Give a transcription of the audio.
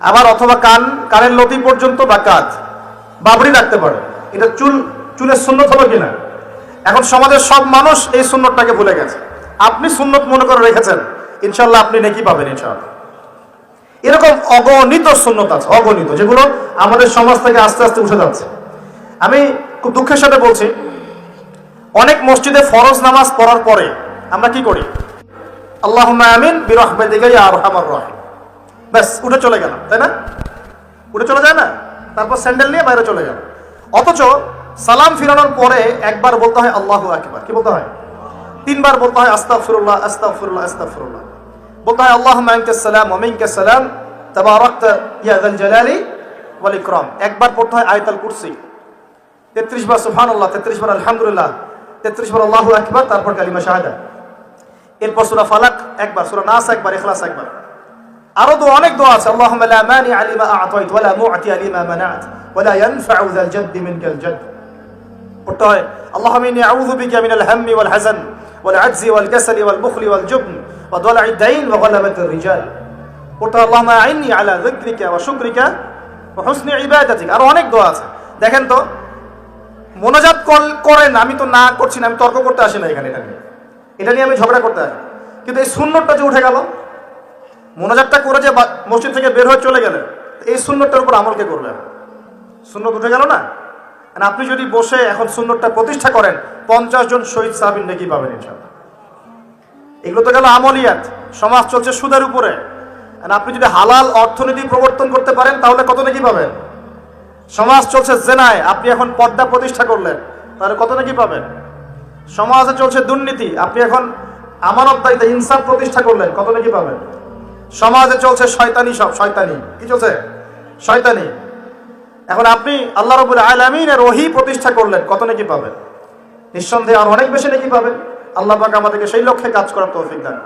আবার অথবা কান, কানের লতি পর্যন্ত বা কাজ বাবরি রাখতে পারে। এটা চুল, চুলের সুন্নত হলো কিনা? এখন সমাজের সব মানুষ এই সুন্নতটাকে ভুলে গেছে। আপনি সুন্নত মনে করে রেখেছেন ইনশাল্লাহ আপনি নেকি পাবেন ইনশাল্লাহ এরকম অগণিত সুন্নত আছে, অগণিত, যেগুলো আমাদের সমাজ থেকে আস্তে আস্তে উঠে যাচ্ছে। আমি খুব দুঃখের সাথে বলছি, অনেক মসজিদে ফরজ নামাজ পড়ার পরে আমরা কি করি? আল্লাহ আমিন বিরহমেদিকে আর রহিম। ব্যাস, উঠে চলে গেলাম, তাই না? উঠে চলে যায় না? তারপর স্যান্ডেল নিয়ে বাইরে চলে গেল অথচ সালাম ফিরানোর পরে একবার বলতে হয়, আল্লাহ আকবার। কি বলতে হয়? তিনবার বলতে হয়, আস্তাগফিরুল্লাহ আস্তাগফিরুল্লাহ আস্তাগফিরুল্লাহ। বলতে হয় আল্লাহ সালাম ওমিনকে সালাম। তাবারাকতা, ইয়া যাল জালালি ওয়াল ইকরাম। একবার পড়তে হয় আয়াতুল কুরসি। তেত্রিশ বার, সুবহানাল্লাহ, তেত্রিশ বার, আলহামদুলিল্লাহ। তেত্রিশ বার, আল্লাহু আকবার, তারপর কালিমা শাহাদা। এরপর সূরা ফালাক, একবার, সূরা নাস, একবার, ইখলাস, একবার। আরও তো অনেক দোয়া আছে। আল্লাহুম্মা লা মানি আলিমা আ'তাইত ওয়া লা মু'তি লিমা মানা'ত ওয়া লা ইয়ানফা'ু যাল জাদ্দি মিনকাল জাদ্দ পড়তে হয় আল্লাহুম্মা ইন্নী আউযু বিকা মিনাল হাম্মি ওয়াল হাযান ওয়াল আজজি ওয়াল কাসালি ওয়াল বুখলি ওয়াল জুবন ওয়া দালা'i দাইন ওয়া গালাবাতির রিজাল পড়তে হয়, আল্লাহুম্মা আইন্নি আলা যিকরিকা ওয়া শুকরিকা ওয়া হুসনি ইবাদাতিক। আরও অনেক দোয়া আছে। দেখেন তো, মোনাজাত কল- করেন, আমি তো না করছি না, আমি তর্ক করতে আসি না এখানে এটা নিয়ে। এটা নিয়ে আমি ঝগড়া করতে আসি। কিন্তু এই সুন্নতটা যে উঠে গেল মোনাজাতটা করে যে মসজিদ থেকে বের হয়ে চলে গেলেন এই সুন্নতটার উপর আমল কে করবে? সুন্নত উঠে গেল না? আপনি যদি বসে এখন সুন্নতটা প্রতিষ্ঠা করেন, পঞ্চাশ জন শহীদ সাহাবিন নাকি পাবেন ইনশাল্লাহ এগুলো তো গেল আমলিয়াত। সমাজ চলছে সুদের উপরে। আপনি যদি হালাল অর্থনীতি প্রবর্তন করতে পারেন, তাহলে কত নাকি পাবেন? সমাজ চলছে জেনায়। আপনি এখন পর্দা প্রতিষ্ঠা করলেন, তাহলে কত নাকি পাবেন? সমাজে চলছে দুর্নীতি। আপনি এখন আমানতদারিতে ইনসাফ প্রতিষ্ঠা করলেন, কত নাকি পাবেন? সমাজে চলছে শয়তানি সব, শয়তানি। কি চলছে? শয়তানি। এখন আপনি আল্লাহ রবুল আলমিনের ওহি প্রতিষ্ঠা করলেন, কত নাকি পাবেন? নিঃসন্দেহে আর অনেক বেশি নাকি পাবেন। আল্লাহ পাক আমাদেরকে সেই লক্ষ্যে কাজ করার তৌফিক দান